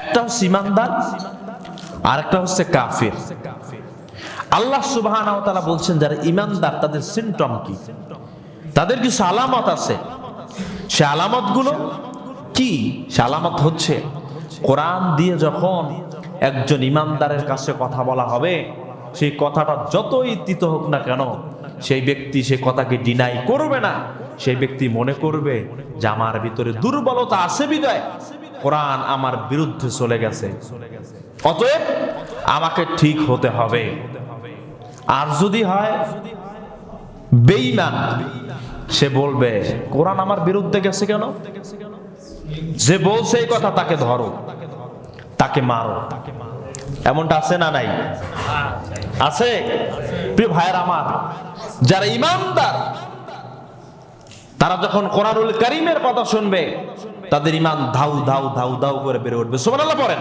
একটা হচ্ছে ইমানদার আর একটা হচ্ছে কাফির। আল্লাহ সুবাহ বলছেন, যারা ইমানদার, তাদের সিমটম কি? তাদের কিছু আলামত আছে। সে আলামতগুলো কি? সে আলামত হচ্ছে, কোরআন দিয়ে যখন একজন ইমানদারের কাছে কথা বলা হবে, সেই কথাটা যতই তিত হোক না কেন, সেই ব্যক্তি সে কথাকে ডিনাই করবে না। সেই ব্যক্তি মনে করবে যে আমার ভিতরে দুর্বলতা আছে বিদায়। কোরআন আমার বিরুদ্ধে চলে গেছে। অতএব আমাকে ঠিক হতে হবে। আর যদি হয় সে বলবে, কোরআন আমার বিরুদ্ধে গেছে কেন? যে বলছে এই কথা তাকে ধরো, তাকে মারো। এমনটা আছে না নাই? আছে? প্রিয় ভাইয়ের আমার, যারা ইমানদার, তারা যখন কোরআনুল করিমের কথা শুনবে তাদের ইমান ধাউ ধাউ ধাউ ধাউ করে বেড়ে উঠবে। সোমান আল্লাহ পড়েন।